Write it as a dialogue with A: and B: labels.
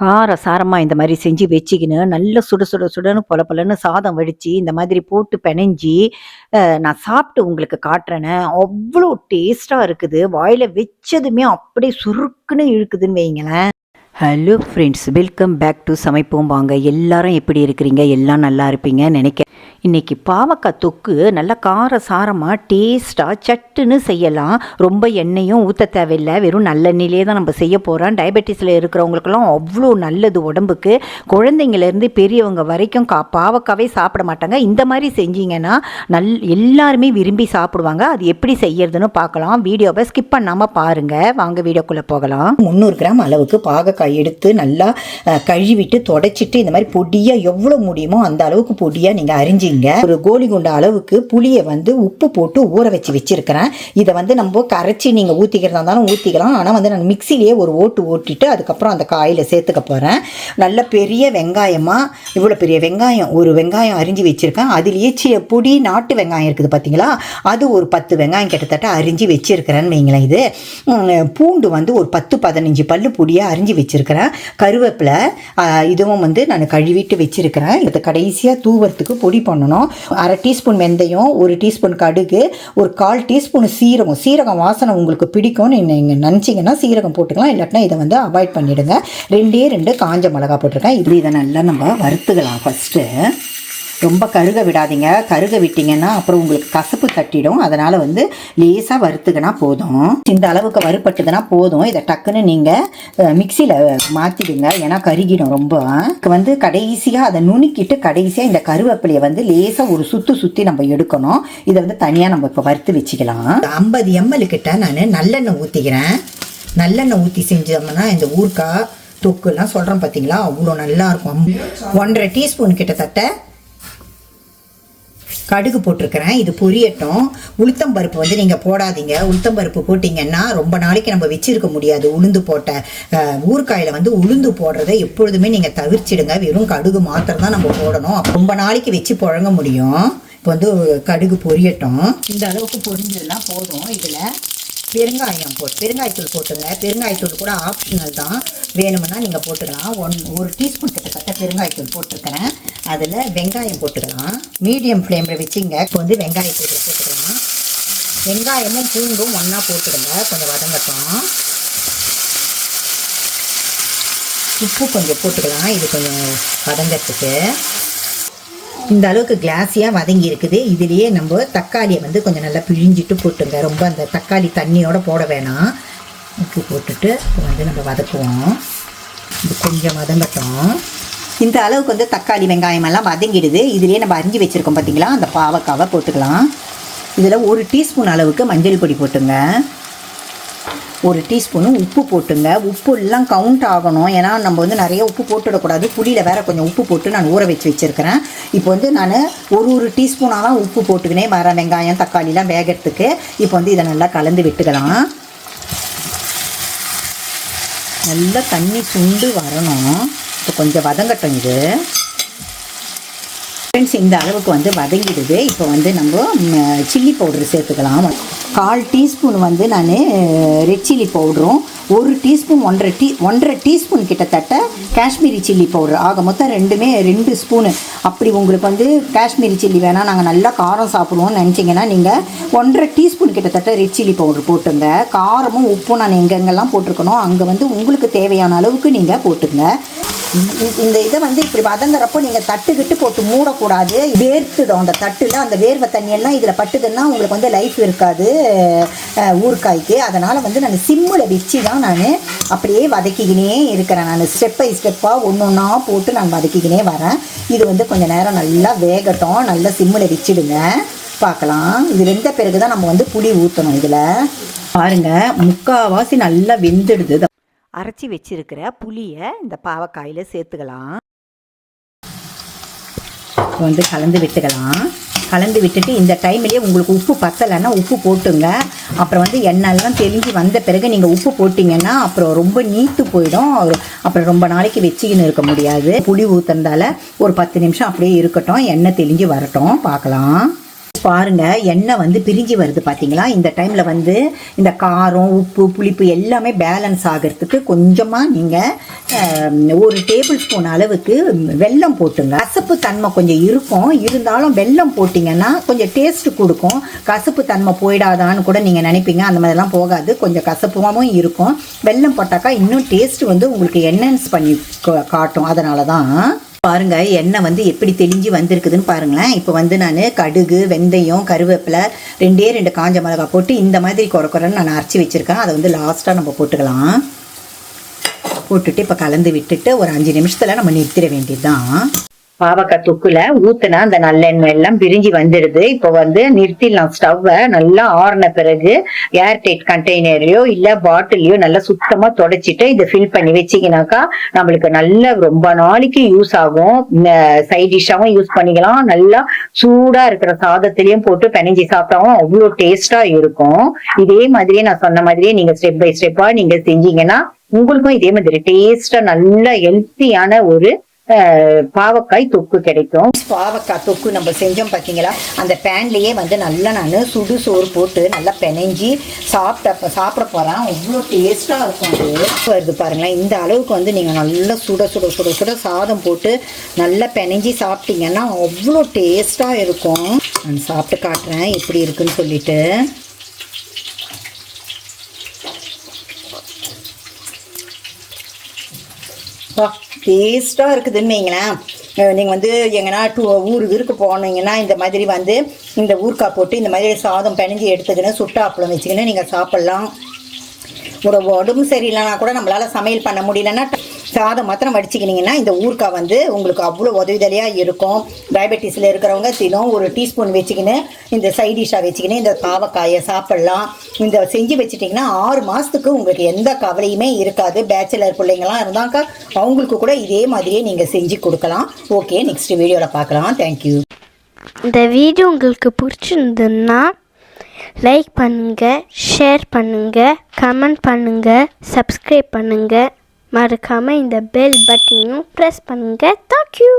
A: கார சாரமாக இந்த மாதிரி செஞ்சு வச்சுக்கின்னு நல்ல சுட சுட சுடன்னு பொல பொலன்னு சாதம் வடித்து இந்த மாதிரி போட்டு பிணைஞ்சி நான் சாப்பிட்டு உங்களுக்கு காட்டுறேனே. அவ்வளோ டேஸ்ட்டாக இருக்குது. வாயில் வச்சதுமே அப்படியே சுருக்குன்னு இழுக்குதுன்னு வைங்களேன். Hello friends welcome back to சமைப்போம் வாங்க எல்லாரும் எப்படி இருக்கிறீங்க? எல்லாம் நல்லா இருப்பீங்க நினைக்க. இன்றைக்கி பாவக்காய் தொக்கு நல்லா கார சாரமாக டேஸ்ட்டாக சட்டுன்னு செய்யலாம். ரொம்ப எண்ணெயும் ஊற்ற தேவையில்லை. வெறும் நல்லெண்ணெயிலே தான் நம்ம செய்ய போகிறோம் டயபெட்டிஸில் இருக்கிறவங்களுக்கெல்லாம் அவ்வளோ நல்லது உடம்புக்கு. குழந்தைங்கலேருந்து பெரியவங்க வரைக்கும் கா பாவக்காவே சாப்பிட மாட்டாங்க. இந்த மாதிரி செஞ்சீங்கன்னா நல் எல்லாருமே விரும்பி சாப்பிடுவாங்க. அது எப்படி செய்யறதுன்னு பார்க்கலாம். வீடியோவை ஸ்கிப் பண்ணாமல் பாருங்கள் வாங்க வீடியோக்குள்ளே போகலாம்.
B: முந்நூறு கிராம் அளவுக்கு பாகக்காய் எடுத்து நல்லா கழுவிட்டு தொடச்சிட்டு இந்த மாதிரி பொடியாக எவ்வளோ முடியுமோ அந்த அளவுக்கு பொடியாக நீங்கள் அரிஞ்சிங்க. ஒரு கோலி குண்ட அளவுக்கு புளியை வந்து உப்பு போட்டு ஊற வச்சு வச்சுருக்கிறேன். இதை வந்து நம்ம கரைச்சி நீங்கள் ஊற்றிக்கிறதா இருந்தாலும் ஊற்றிக்கலாம் ஆனால் வந்து நான் மிக்சிலேயே ஒரு ஓட்டு ஓட்டிட்டு அதுக்கப்புறம் அந்த காயில் சேர்த்துக்க போகிறேன் நல்ல பெரிய வெங்காயமாக இவ்வளோ பெரிய வெங்காயம் ஒரு வெங்காயம் அரிஞ்சு வச்சுருக்கேன். அதுலேயே சி பொடி நாட்டு வெங்காயம் இருக்குது பார்த்தீங்களா? அது ஒரு பத்து வெங்காயம் கிட்டத்தட்ட அரிஞ்சு வச்சுருக்கிறேன்னு வைங்களேன் இது. பூண்டு வந்து ஒரு பத்து பதினஞ்சு பல்லு பொடியாக அரிஞ்சு வச்சுருக்கிறேன். கருவேப்பிலை இதுவும் வந்து நான் கழுவிட்டு வச்சுருக்கிறேன். இதை கடைசியாக தூவறதுக்கு பொடி பண்ணணும். அரை டீஸ்பூன் வெந்தயம் ஒரு டீஸ்பூன் கடுகு ஒரு கால் டீஸ்பூன் சீரகம். சீரகம் வாசனை உங்களுக்கு பிடிக்கும்னு நீங்கள் நினச்சிங்கன்னா சீரகம் போட்டுக்கலாம். இல்லாட்டினா இதை வந்து அவாய்ட் பண்ணிவிடுங்க ரெண்டே ரெண்டு காஞ்ச மிளகா போட்டிருக்கேன். இப்படி இதை நல்லா நம்ம வறுத்துக்கலாம் ஃபஸ்ட்டு ரொம்ப கருக விடாதீங்க. கருக விட்டீங்கன்னா அப்புறம் உங்களுக்கு கசப்பு தட்டிடும். அதனால் வந்து லேசாக வறுத்துக்கினா போதும். இந்த அளவுக்கு வறுப்பட்டுதுன்னா போதும். இதை டக்குன்னு நீங்கள் மிக்சியில் மாற்றிடுங்க ஏன்னா கருகிடும் ரொம்ப. வந்து கடைசியாக அதை நுணுக்கிட்டு கடைசியாக இந்த கருவேப்பிலையை வந்து லேசாக ஒரு சுற்றி சுற்றி நம்ம எடுக்கணும். இதை வந்து தனியாக நம்ம இப்போ வறுத்து வச்சுக்கலாம். ஐம்பது எம்எல் கிட்ட நான் நல்லெண்ணெய் ஊற்றிக்கிறேன் நல்லெண்ணெய் ஊற்றி செஞ்சோம்னா இந்த ஊறுக்காய் தொக்குலாம் சொல்கிறேன் பார்த்தீங்களா அவ்வளோ நல்லாயிருக்கும் ஒன்றரை டீஸ்பூன் கிட்டத்தட்ட கடுகு போட்டிருக்கிறேன். இது பொரியட்டும். உளுத்தம் பருப்பு வந்து நீங்கள் போடாதீங்க. உளுத்தம் பருப்பு போட்டிங்கன்னா ரொம்ப நாளைக்கு நம்ம வச்சிருக்க முடியாது. உளுந்து போட்ட ஊறுக்காயில் வந்து உளுந்து போடுறத எப்பொழுதுமே நீங்கள் தவிர்ச்சிடுங்க வெறும் கடுகு மாத்திரம் தான் நம்ம போடணும். ரொம்ப நாளைக்கு வச்சு புழங்க முடியும். இப்போ வந்து கடுகு பொரியட்டும். இந்த அளவுக்கு பொரிஞ்சதுலாம் போதும். இதில் பெருங்காயம் போட்டு பெருங்காயத்தூள் போட்டுங்க. பெருங்காயத்தூள் கூட ஆப்ஷனல் தான். வேணும்னா நீங்கள் போட்டுக்கலாம். ஒன் ஒரு டீஸ்பூன் கிட்டத்தட்ட பெருங்காயத்தூள் போட்டிருக்கிறேன். அதில் வெங்காயம் போட்டுக்கலாம். மீடியம் ஃப்ளேமில் வச்சுங்க. இப்போ வந்து வெங்காயத்தூள் போட்டுக்கலாம். வெங்காயமும் பூண்டும் ஒன்றா போட்டுடுங்க கொஞ்சம் வதங்கட்டும். உப்பு கொஞ்சம் போட்டுக்கலாம். இது கொஞ்சம் வதங்கிறதுக்கு. இந்த அளவுக்கு கிளாஸியாக வதங்கி இருக்குது. இதுலேயே நம்ம தக்காளியை வந்து கொஞ்சம் நல்லா பிழிஞ்சிட்டு போட்டுங்க. ரொம்ப அந்த தக்காளி தண்ணியோடு போட வேணாம். உப்பு போட்டுட்டு வந்து நம்ம வதக்குவோம். இது கொஞ்சம் வதங்கட்டும். இந்த அளவுக்கு வந்து தக்காளி வெங்காயம் எல்லாம் வதங்கிடுது. இதுலேயே நம்ம அரிஞ்சு வச்சுருக்கோம் பார்த்தீங்களா அந்த பாவக்காவை போட்டுக்கலாம். இதில் ஒரு டீஸ்பூன் அளவுக்கு மஞ்சள் பொடி போட்டுங்க. ஒரு டீஸ்பூனு உப்பு போட்டுங்க. உப்பு எல்லாம் கவுண்ட் ஆகணும். ஏன்னா நம்ம வந்து நிறைய உப்பு போட்டுடக்கூடாது. புளியில் வேறு கொஞ்சம் உப்பு போட்டு நான் ஊற வச்சு வச்சுருக்கிறேன். இப்போ வந்து நான் ஒரு ஒரு டீஸ்பூனாக தான் உப்பு போட்டுக்கினே வரேன் வெங்காயம் தக்காளிலாம் வேகிறதுக்கு. இப்போ வந்து இதை நல்லா கலந்து விட்டுக்கலாம். நல்லா தண்ணி சுண்டு வரணும். கொஞ்சம் வதங்கட்டும் இது. ஃப்ரெண்ட்ஸ் இந்த அளவுக்கு வந்து வதங்கிடுது. இப்போ வந்து நம்ம சில்லி பவுடர் சேர்த்துக்கலாம். கால் டீஸ்பூன் வந்து நான் ரெட் சில்லி பவுடரும் ஒரு டீஸ்பூன் ஒன்றரை டீ ஒன்றரை டீஸ்பூன் கிட்டத்தட்ட காஷ்மீரி சில்லி பவுடர் ஆக மொத்தம் ரெண்டுமே ரெண்டு ஸ்பூனு. அப்படி உங்களுக்கு வந்து காஷ்மீரி சில்லி வேணால் நாங்கள் நல்லா காரம் சாப்பிடுவோம்னு நினச்சிங்கன்னா நீங்கள் ஒன்றரை டீஸ்பூன் கிட்டத்தட்ட ரெட் சில்லி பவுடர் போட்டுங்க. காரமும் உப்பும் நான் எங்கெங்கெல்லாம் போட்டிருக்கணும் அங்கே வந்து உங்களுக்கு தேவையான அளவுக்கு நீங்கள் போட்டுங்க. இந்த- இந்த இதை வந்து இப்படி வதங்குறப்போ நீங்கள் தட்டுக்கிட்டு போட்டு மூடக்கூடாது. வேர்த்துடும் அந்த தட்டில். அந்த வேர்வை தண்ணியெல்லாம் இதில் பட்டுதுன்னா உங்களுக்கு வந்து லைஃப் இருக்காது ஊறுக்காய்க்கு அதனால் வந்து நான் சிம்மில் வச்சு தான் நான் அப்படியே வதக்கிக்கினே இருக்கிறேன் நான். ஸ்டெப் பை ஸ்டெப்பாக ஒன்று ஒன்றா போட்டு நான் வதக்கிக்கினே வரேன். இது வந்து கொஞ்சம் நேரம் நல்லா வேகட்டும். நல்லா சிம்மில் வச்சுடுங்க. பார்க்கலாம். இது வெந்த பிறகு தான் நம்ம வந்து புளி ஊற்றணும் இதில். பாருங்கள் முக்கால்வாசி நல்லா வெந்துடுது.
A: அரைச்சி வச்சிருக்கிற புளியை இந்த பாவக்காயில் சேர்த்துக்கலாம்.
B: வந்து கலந்து விட்டுக்கலாம். கலந்து விட்டுட்டு இந்த டைம்லேயே உங்களுக்கு உப்பு பத்தலைன்னா உப்பு போட்டுங்க. அப்புறம் வந்து எண்ணெய்லாம் தெளிஞ்சு வந்த பிறகு நீங்கள் உப்பு போட்டிங்கன்னா அப்புறம் ரொம்ப நீத்து போயிடும். அப்புறம் ரொம்ப நாளைக்கு வச்சுக்கின்னு இருக்க முடியாது. புளி ஊற்றுறதால ஒரு பத்து நிமிஷம் அப்படியே இருக்கட்டும். எண்ணெய் தெளிஞ்சு வரட்டும். பார்க்கலாம். பாருங்கள் எண்ணெய் வந்து பிரிஞ்சு வருது பார்த்தீங்களா இந்த டைமில் வந்து இந்த காரம் உப்பு புளிப்பு எல்லாமே பேலன்ஸ் ஆகிறதுக்கு கொஞ்சமாக நீங்கள் ஒரு டேபிள் ஸ்பூன் அளவுக்கு வெல்லம் போட்டுங்க. கசப்பு தன்மை கொஞ்சம் இருக்கும். இருந்தாலும் வெல்லம் போட்டிங்கன்னா கொஞ்சம் டேஸ்ட் கொடுக்கும். கசப்பு தன்மை போயிடாதான்னு கூட நீங்கள் நினைப்பீங்க. அந்த மாதிரிலாம் போகாது. கொஞ்சம் கசப்புமாவும் இருக்கும். வெல்லம் போட்டாக்கா இன்னும் டேஸ்ட் வந்து உங்களுக்கு என்ஹான்ஸ் பண்ணி கா- காட்டும். அதனால தான் பாருங்கள் எண்ணெய் வந்து எப்படி தெளிஞ்சு வந்திருக்குதுன்னு பாருங்களேன். இப்போ வந்து நான் கடுகு வெந்தயம் கருவேப்பிலை ரெண்டே ரெண்டு காஞ்ச மிளகா போட்டு இந்த மாதிரி குறை குறைன்னு நான் அரைச்சி வச்சுருக்கேன். அதை வந்து லாஸ்ட்டாக நம்ம போட்டுக்கலாம். போட்டுட்டு இப்போ கலந்து விட்டுட்டு ஒரு அஞ்சு நிமிஷத்தில் நம்ம நிறுத்திட வேண்டியது தான் பாவக்காய் தொக்குல ஊத்துனா அந்த நல்லெண்ணெய் எல்லாம் பிரிஞ்சு வந்துடுது இப்போ வந்து நிறுத்திடலாம். ஸ்டவ்வை நல்லா ஆறின பிறகு ஏர் டைட் கண்டெய்னர்லயோ இல்ல பாட்டிலையோ நல்லா சுத்தமா தொடச்சிட்டு இதை ஃபில் பண்ணி வச்சீங்கன்னாக்கா நம்மளுக்கு நல்ல ரொம்ப நாளைக்கு யூஸ் ஆகும். சைட் டிஷ்ஷாவும் யூஸ் பண்ணிக்கலாம். நல்லா சூடா இருக்கிற சாதத்திலயும் போட்டு பிணைஞ்சி சாப்பிட்டாவும் அவ்வளோ டேஸ்டா இருக்கும். இதே மாதிரியே நான் சொன்ன மாதிரியே நீங்க ஸ்டெப் பை ஸ்டெப்பா நீங்க செஞ்சீங்கன்னா உங்களுக்கும் இதே மாதிரி டேஸ்டா நல்ல ஹெல்த்தியான ஒரு பாவக்காய் தொக்கு கிடைக்கும். பாவக்காய் தொக்கு நம்ம செஞ்சோம் பார்த்தீங்களா அந்த பேன்லேயே வந்து நல்லா நான் சுடு சோறு போட்டு நல்லா பெனைஞ்சி சாப்பிட்ட சாப்பிட போகிறேன் அவ்வளோ டேஸ்ட்டாக இருக்கும் அது. வருது பாருங்களேன் இந்த அளவுக்கு வந்து நீங்கள் நல்லா சுட சுட சுட சுட சாதம் போட்டு நல்லா பெனைஞ்சி சாப்பிட்டீங்கன்னா அவ்வளோ டேஸ்ட்டாக இருக்கும். நான் சாப்பிட்டு காட்டுறேன் எப்படி இருக்குன்னு சொல்லிட்டு. டேஸ்ட்டாக இருக்குதுன்னு வைங்களேன். நீங்கள் வந்து எங்கன்னா டூ ஊர் ஊருக்கு போனீங்கன்னா இந்த மாதிரி வந்து இந்த ஊறுகாய் போட்டு இந்த மாதிரி சாதம் பிணைஞ்சி எடுத்துக்கின்னு சுட்ட அப்பளம் வச்சுக்கின்னு நீங்கள் சாப்பிட்லாம். ஒரு உடம்பு சரியில்லைனா கூட நம்மளால் சமையல் பண்ண முடியலன்னா சாதம் மாத்திரம் வடிச்சிக்கினீங்கன்னா இந்த ஊறுகாய் வந்து உங்களுக்கு அவ்வளோ உதவிதலையாக இருக்கும். டயபெட்டிஸில் இருக்கிறவங்க தினம் ஒரு டீஸ்பூன் வச்சுக்கின்னு இந்த சைட் டிஷ்ஷாக வச்சுக்கின்னு இந்த பாவக்காயை சாப்பிட்லாம். இந்த செஞ்சு வச்சுட்டிங்கன்னா ஆறு மாதத்துக்கு உங்களுக்கு எந்த கவலையுமே இருக்காது. பேச்சுலர் பிள்ளைங்களாம் இருந்தாக்கா அவங்களுக்கு கூட இதே மாதிரியே நீங்கள் செஞ்சு கொடுக்கலாம். ஓகே நெக்ஸ்ட் வீடியோவில் பார்க்கலாம். தேங்க்யூ
C: இந்த வீடியோ உங்களுக்கு பிடிச்சிருந்ததுன்னா லைக் பண்ணுங்கள் ஷேர் பண்ணுங்கள் கமெண்ட் பண்ணுங்கள் சப்ஸ்கிரைப் பண்ணுங்கள் மறக்காமல் இந்த பெல் பட்டனையும் ப்ரெஸ் பண்ணுங்கள் தேங்க்யூ